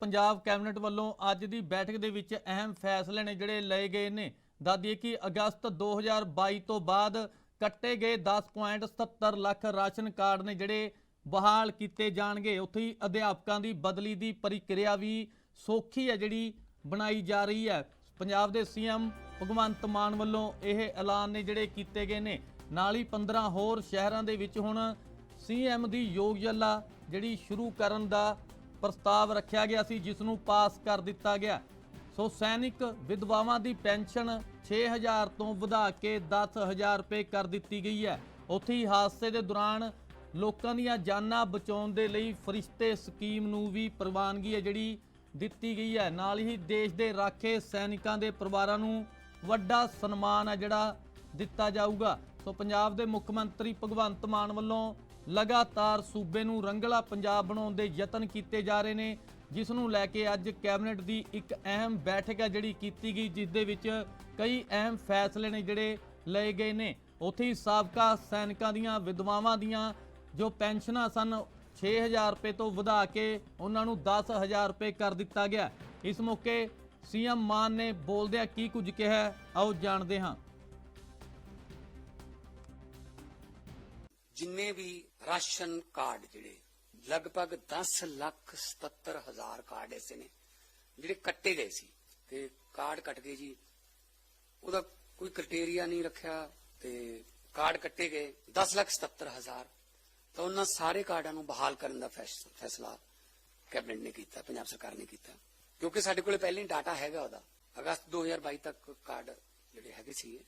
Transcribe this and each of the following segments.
Punjab cabinet ਵੱਲੋਂ ਅੱਜ ਦੀ ਬੈਠਕ ਦੇ ਵਿੱਚ ਅਹਿਮ ਫੈਸਲੇ ਨੇ ਜਿਹੜੇ ਲਏ ਗਏ ਨੇ। ਦੱਸਦੀਏ ਕਿ ਅਗਸਤ 2022 ਤੋਂ ਬਾਅਦ ਕੱਟੇ ਗਏ 10.77 ਲੱਖ ਰਾਸ਼ਨ ਕਾਰਡ ਨੇ ਜਿਹੜੇ ਬਹਾਲ ਕੀਤੇ ਜਾਣਗੇ। ਉੱਥੇ ਹੀ ਅਧਿਆਪਕਾਂ ਦੀ ਬਦਲੀ ਦੀ ਪ੍ਰਕਿਰਿਆ ਵੀ ਸੌਖੀ ਹੈ ਜਿਹੜੀ ਬਣਾਈ ਜਾ ਰਹੀ ਹੈ। ਪੰਜਾਬ ਦੇ ਸੀਐਮ ਭਗਵੰਤ ਮਾਨ ਵੱਲੋਂ ਇਹ ਐਲਾਨ ਨੇ ਜਿਹੜੇ ਕੀਤੇ ਗਏ ਨੇ। ਨਾਲ ਹੀ 15 ਹੋਰ ਸ਼ਹਿਰਾਂ ਦੇ ਵਿੱਚ ਹੁਣ ਸੀਐਮ ਦੀ ਯੋਗਯਾਲਾ ਜਿਹੜੀ ਸ਼ੁਰੂ ਕਰਨ ਦਾ ਪ੍ਰਸਤਾਵ ਰੱਖਿਆ ਗਿਆ ਸੀ ਜਿਸ ਨੂੰ ਪਾਸ ਕਰ ਦਿੱਤਾ ਗਿਆ। ਸੋ ਸੈਨਿਕ ਵਿਧਵਾਵਾਂ ਦੀ ਪੈਨਸ਼ਨ 6000 ਤੋਂ ਵਧਾ ਕੇ 10000 ਰੁਪਏ ਕਰ ਦਿੱਤੀ ਗਈ ਹੈ। ਉੱਥੇ ਹੀ ਹਾਦਸੇ ਦੇ ਦੌਰਾਨ ਲੋਕਾਂ ਦੀਆਂ ਜਾਨਾਂ ਬਚਾਉਣ ਦੇ ਲਈ ਫਰਿਸ਼ਤੇ ਸਕੀਮ ਨੂੰ ਵੀ ਪ੍ਰਵਾਨਗੀ ਹੈ ਜਿਹੜੀ ਦਿੱਤੀ ਗਈ ਹੈ। ਨਾਲ ਹੀ ਦੇਸ਼ ਦੇ ਰਾਖੇ ਸੈਨਿਕਾਂ ਦੇ ਪਰਿਵਾਰਾਂ ਨੂੰ ਵੱਡਾ ਸਨਮਾਨ ਹੈ ਜਿਹੜਾ ਦਿੱਤਾ ਜਾਊਗਾ। ਸੋ ਪੰਜਾਬ ਦੇ ਮੁੱਖ ਮੰਤਰੀ ਭਗਵੰਤ ਮਾਨ ਵੱਲੋਂ ਲਗਾਤਾਰ ਸੂਬੇ ਨੂੰ ਰੰਗਲਾ ਪੰਜਾਬ ਬਣਾਉਣ ਦੇ ਯਤਨ ਕੀਤੇ ਜਾ ਰਹੇ ਨੇ, ਜਿਸ ਨੂੰ ਲੈ ਕੇ ਅੱਜ ਕੈਬਨਿਟ ਦੀ ਇੱਕ ਅਹਿਮ ਬੈਠਕ ਹੈ ਜਿਹੜੀ ਕੀਤੀ ਗਈ, ਜਿਸ ਦੇ ਵਿੱਚ ਕਈ ਅਹਿਮ ਫੈਸਲੇ ਨੇ ਜਿਹੜੇ ਲਏ ਗਏ ਨੇ। ਉੱਥੇ ਹੀ ਸਾਬਕਾ ਸੈਨਿਕਾਂ ਦੀਆਂ ਵਿਧਵਾਵਾਂ ਦੀਆਂ ਜੋ ਪੈਨਸ਼ਨਾਂ ਸਨ 6000 ਰੁਪਏ ਤੋਂ ਵਧਾ ਕੇ ਉਹਨਾਂ ਨੂੰ 10000 ਰੁਪਏ ਕਰ ਦਿੱਤਾ ਗਿਆ। ਇਸ ਮੌਕੇ ਸੀਐਮ ਮਾਨ ਨੇ ਬੋਲਦਿਆਂ ਕੀ ਕੁਝ ਕਿਹਾ, ਆਓ ਜਾਣਦੇ ਹਾਂ। ਜਿੰਨੇ ਵੀ ਰਾਸ਼ਨ ਕਾਰਡ ਜਿਹੜੇ, ਲਗਭਗ 10 ਲੱਖ 77 ਹਜ਼ਾਰ ਕਾਰਡ ਐਸੇ ਨੇ, ਜਿਹੜੇ ਕੱਟੇ ਗਏ ਸੀ। ਤੇ ਕਾਰਡ ਕੱਟ ਗਏ ਜੀ, ਉਹਦਾ ਕੋਈ ਕ੍ਰਾਈਟੇਰੀਆ ਨਹੀਂ ਰੱਖਿਆ ਤੇ ਕਾਰਡ ਕੱਟੇ ਗਏ 10 ਲੱਖ 77 ਹਜ਼ਾਰ। ਤਾਂ ਉਹਨਾਂ ਸਾਰੇ ਕਾਰਡਾਂ ਨੂੰ ਬਹਾਲ ਕਰਨ ਦਾ ਫੈਸ- ਫੈਸਲਾ ਕੈਬਨਿਟ ਨੇ ਕੀਤਾ, ਪੰਜਾਬ ਸਰਕਾਰ ਨੇ ਕੀਤਾ। ਕਿਉਂਕਿ ਸਾਡੇ ਕੋਲੇ ਪਹਿਲਾਂ ਹੀ ਡਾਟਾ ਹੈਗਾ ਉਹਦਾ। ਅਗਸਤ 2022 ਤੱਕ ਕਾਰਡ ਜਿਹੜੇ ਹੈਗੇ ਸੀ।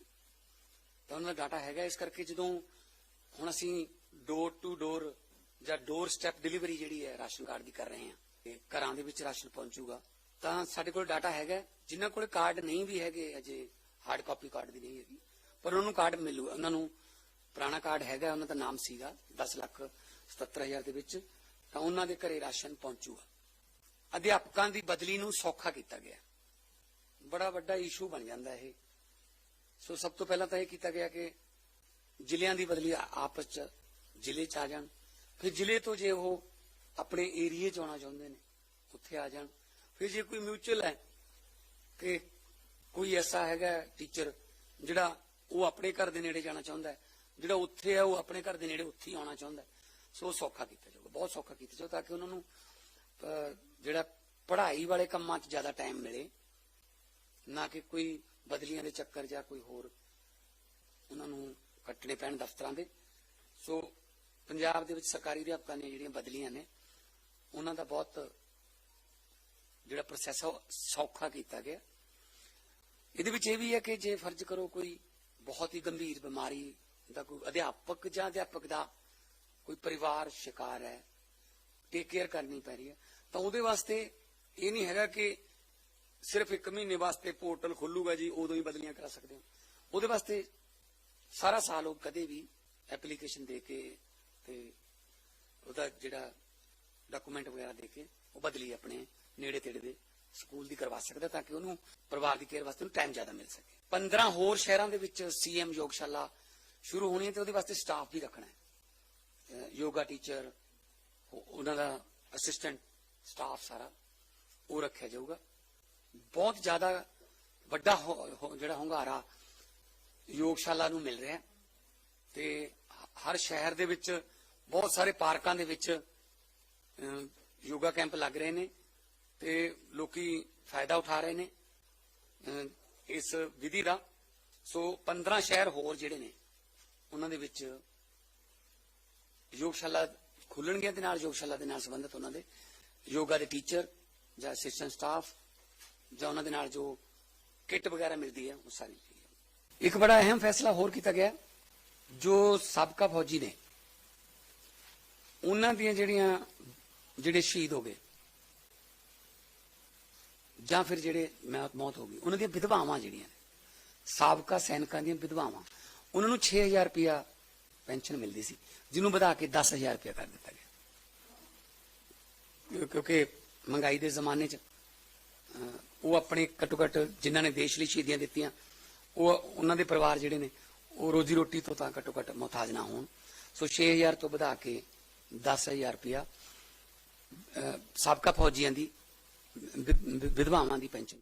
ਤਾਂ ਉਹਨਾਂ ਦਾ ਡਾਟਾ ਹੈਗਾ, ਇਸ ਕਰਕੇ ਜਦੋਂ ਹੁਣ ਅਸੀਂ ਡੋਰ ਟੂ ਡੋਰ ਜਾਂ ਡੋਰ ਸਟੈਪ ਡਿਲੀਵਰੀ ਜਿਹੜੀ ਹੈ ਰਾਸ਼ਨ ਕਾਰਡ ਦੀ ਕਰ ਰਹੇ ਹਾਂ ਤੇ ਘਰਾਂ ਦੇ ਵਿੱਚ ਰਾਸ਼ਨ ਪਹੁੰਚੂਗਾ। ਤਾਂ ਸਾਡੇ ਕੋਲ ਡਾਟਾ ਹੈਗਾ ਜਿਨ੍ਹਾਂ ਕੋਲ ਕਾਰਡ ਨਹੀਂ ਵੀ ਹੈਗੇ, ਅਜੇ ਹਾਰਡ ਕਾਪੀ ਕਾਰਡ ਦੀ ਨਹੀਂ ਹੈਗੀ, ਪਰ ਉਹਨਾਂ ਨੂੰ ਕਾਰਡ ਮਿਲੂਗਾ। ਉਹਨਾਂ ਨੂੰ ਪੁਰਾਣਾ ਕਾਰਡ ਹੈਗਾ, ਉਹਨਾਂ ਦਾ ਨਾਮ ਸੀਗਾ 10 ਲੱਖ 77000 ਦੇ ਵਿੱਚ, ਤਾਂ ਉਹਨਾਂ ਦੇ ਘਰੇ ਰਾਸ਼ਨ ਪਹੁੰਚੂਗਾ। ਅਧਿਆਪਕਾਂ ਦੀ ਬਦਲੀ ਨੂੰ ਸੌਖਾ ਕੀਤਾ ਗਿਆ। ਬੜਾ ਵੱਡਾ ਇਸ਼ੂ ਬਣ ਜਾਂਦਾ ਇਹ। ਸੋ ਸਭ ਤੋਂ ਪਹਿਲਾਂ ਤਾਂ ਇਹ ਕੀਤਾ ਗਿਆ ਕਿ ਜ਼ਿਲ੍ਹਿਆਂ ਦੀ ਬਦਲੀ ਆਪਸ ਚ ਜ਼ਿਲ੍ਹੇ ਚ ਆ ਜਾਣ। ਫਿਰ ਜ਼ਿਲ੍ਹੇ ਤੋਂ ਜੇ ਉਹ ਆਪਣੇ ਏਰੀਏ ਚ ਆਉਣਾ ਚਾਹੁੰਦੇ ਨੇ, ਉੱਥੇ ਆ ਜਾਣ। ਫਿਰ ਜੇ ਕੋਈ ਮਿਊਚੁਅਲ ਹੈ ਕਿ ਕੋਈ ਐਸਾ ਹੈਗਾ ਟੀਚਰ ਜਿਹੜਾ ਉਹ ਆਪਣੇ ਘਰ ਦੇ ਨੇੜੇ ਜਾਣਾ ਚਾਹੁੰਦਾ ਹੈ, ਜਿਹੜਾ ਉੱਥੇ ਹੈ ਉਹ ਆਪਣੇ ਘਰ ਦੇ ਨੇੜੇ ਉੱਥੇ ਹੀ ਆਉਣਾ ਚਾਹੁੰਦਾ ਸੋ ਉਹ ਸੌਖਾ ਕੀਤਾ ਜਾਊਗਾ, ਬਹੁਤ ਸੌਖਾ ਕੀਤਾ ਜਾਊਗਾ ਤਾਂ ਕਿ ਉਹਨਾਂ ਨੂੰ ਜਿਹੜਾ ਪੜ੍ਹਾਈ ਵਾਲੇ ਕੰਮਾਂ 'ਚ ਜ਼ਿਆਦਾ ਟਾਈਮ ਮਿਲੇ, ਨਾ ਕਿ ਕੋਈ ਬਦਲੀਆਂ ਦੇ ਚੱਕਰ ਜਾਂ ਕੋਈ ਹੋਰ ਉਹਨਾਂ ਨੂੰ ਕੱਟਣੇ ਪੈਣ ਦਫ਼ਤਰਾਂ ਦੇ। ਸੋ ਪੰਜਾਬ ਦੇ ਵਿੱਚ ਸਰਕਾਰੀ ਅਧਿਆਪਕਾਂ ਦੀਆਂ ਜਿਹੜੀਆਂ ਬਦਲੀਆਂ ਨੇ, ਉਹਨਾਂ ਦਾ ਬਹੁਤ ਜਿਹੜਾ ਪ੍ਰੋਸੈਸ ਹੈ ਉਹ ਸੌਖਾ ਕੀਤਾ ਗਿਆ। ਇਹਦੇ ਵਿੱਚ ਇਹ ਵੀ ਹੈ ਕਿ ਜੇ ਫਰਜ਼ ਕਰੋ ਕੋਈ ਬਹੁਤ ਹੀ ਗੰਭੀਰ ਬਿਮਾਰੀ ਦਾ ਕੋਈ ਅਧਿਆਪਕ ਜਾਂ ਅਧਿਆਪਕ ਦਾ ਕੋਈ ਪਰਿਵਾਰ ਸ਼ਿਕਾਰ ਹੈ ਟੇਕ ਕੇਅਰ ਕਰਨੀ ਪੈ ਰਹੀ ਹੈ, ਤਾਂ ਉਹਦੇ ਵਾਸਤੇ ਇਹ ਨਹੀਂ ਹੈਗਾ ਕਿ ਸਿਰਫ ਇੱਕ ਮਹੀਨੇ ਵਾਸਤੇ ਪੋਰਟਲ ਖੁੱਲੂਗਾ ਜੀ, ਉਦੋਂ ਹੀ ਬਦਲੀਆਂ ਕਰਾ ਸਕਦੇ ਹੋ। ਉਹਦੇ ਵਾਸਤੇ ਸਾਰਾ ਸਾਲ ਉਹ ਕਦੇ ਵੀ ਐਪਲੀਕੇਸ਼ਨ ਦੇ ਕੇ ਤੇ ਉਹਦਾ ਜਿਹੜਾ ਡਾਕੂਮੈਂਟ ਵਗੈਰਾ ਦੇ ਕੇ ਉਹ ਬਦਲੀ ਆਪਣੇ ਨੇੜੇ ਤੇੜੇ ਦੇ ਸਕੂਲ ਦੀ ਕਰਵਾ ਸਕਦਾ ਤਾਂ ਕਿ ਉਹਨੂੰ ਪਰਿਵਾਰ ਦੀ ਕੇਅਰ ਵਾਸਤੇ ਉਹਨੂੰ ਟਾਈਮ ਜ਼ਿਆਦਾ ਮਿਲ ਸਕੇ। 15 ਹੋਰ ਸ਼ਹਿਰਾਂ ਦੇ ਵਿੱਚ ਸੀਐਮ ਯੋਗਸ਼ਾਲਾ ਸ਼ੁਰੂ ਹੋਣੀ ਹੈ ਤੇ ਉਹਦੇ ਵਾਸਤੇ ਸਟਾਫ ਵੀ ਰੱਖਣਾ ਹੈ। ਯੋਗਾ ਟੀਚਰ ਉਹਨਾਂ ਦਾ ਅਸਿਸਟੈਂਟ ਸਟਾਫ ਸਾਰਾ ਉਹ ਰੱਖਿਆ ਜਾਊਗਾ। ਬਹੁਤ ਜ਼ਿਆਦਾ ਵੱਡਾ ਹੋ- ਹੋ- ਜਿਹੜਾ ਹੁੰਗਾਰਾ ਯੋਗਸ਼ਾਲਾ ਨੂੰ ਮਿਲ ਰਿਹਾ ਹੈ। ਤੇ ਹਰ ਸ਼ਹਿਰ ਦੇ ਵਿੱਚ ਬਹੁਤ ਸਾਰੇ ਪਾਰਕਾਂ ਦੇ ਵਿੱਚ ਯੋਗਾ ਕੈਂਪ ਲੱਗ ਰਹੇ ਨੇ ਤੇ ਲੋਕੀ ਫਾਇਦਾ ਉਠਾ ਰਹੇ ਨੇ ਇਸ ਵਿਧੀ ਦਾ। ਸੋ 15 ਸ਼ਹਿਰ ਹੋਰ ਜਿਹੜੇ ਨੇ, ਉਹਨਾਂ ਦੇ ਵਿੱਚ ਯੋਗਸ਼ਾਲਾ ਖੁੱਲਣਗੀਆਂ ਦੇ ਨਾਲ, ਯੋਗਸ਼ਾਲਾ ਦੇ ਨਾਲ ਸੰਬੰਧਿਤ ਉਹਨਾਂ ਦੇ। ਯੋਗਾ ਦੇ ਟੀਚਰ ਜਾਂ ਅਸਿਸਟੈਂਟ ਸਟਾਫ ਜਾਂ ਉਹਨਾਂ ਦੇ ਨਾਲ ਜੋ ਕਿੱਟ ਵਗੈਰਾ ਮਿਲਦੀ ਹੈ, ਉਹ ਸਾਰੀ ਇੱਕ ਬੜਾ ਅਹਿਮ ਫੈਸਲਾ ਹੋਰ ਕੀਤਾ ਗਿਆ, ਜੋ ਸਾਬਕਾ ਫੌਜੀ ਨੇ। ਉਹਨਾਂ ਦੀਆਂ ਜਿਹੜੀਆਂ, ਜਿਹੜੇ ਸ਼ਹੀਦ ਹੋ ਗਏ, ਜਾਂ ਫਿਰ ਜਿਹੜੇ ਮੌਤ ਮੌਤ ਹੋ ਗਈ, ਉਹਨਾਂ ਦੀਆਂ ਵਿਧਵਾਵਾਂ ਜਿਹੜੀਆਂ ਨੇ, ਸਾਬਕਾ ਸੈਨਿਕਾਂ ਦੀਆਂ ਵਿਧਵਾਵਾਂ, ਉਹਨਾਂ ਨੂੰ 6000 ਰੁਪਇਆ ਪੈਨਸ਼ਨ ਮਿਲਦੀ ਸੀ, ਜਿਹਨੂੰ ਵਧਾ ਕੇ 10000 ਰੁਪਇਆ ਕਰ ਦਿੱਤਾ ਗਿਆ। ਕਿਉਂਕਿ ਮਹਿੰਗਾਈ ਦੇ ਜ਼ਮਾਨੇ 'ਚ ਉਹ ਆਪਣੇ ਘੱਟੋ ਘੱਟ ਜਿਨ੍ਹਾਂ ਨੇ ਦੇਸ਼ ਲਈ ਸ਼ਹੀਦੀਆਂ ਦਿੱਤੀਆਂ ਉਹ ਉਹਨਾਂ ਦੇ ਪਰਿਵਾਰ ਜਿਹੜੇ ਨੇ, ਉਹ ਰੋਜੀ ਰੋਟੀ ਤੋਂ ਤਾਂ ਘੱਟੋ ਘੱਟ ਮੁਹਤਾਜ ਨਾ ਹੋਣ। ਸੋ 6000 ਤੋਂ ਵਧਾ ਕੇ 10000 ਰੁਪਇਆ ਸਾਬਕਾ ਫੌਜੀਆਂ ਦੀ ਵਿਧਵਾਵਾਂ ਦੀ ਪੈਨਸ਼ਨ।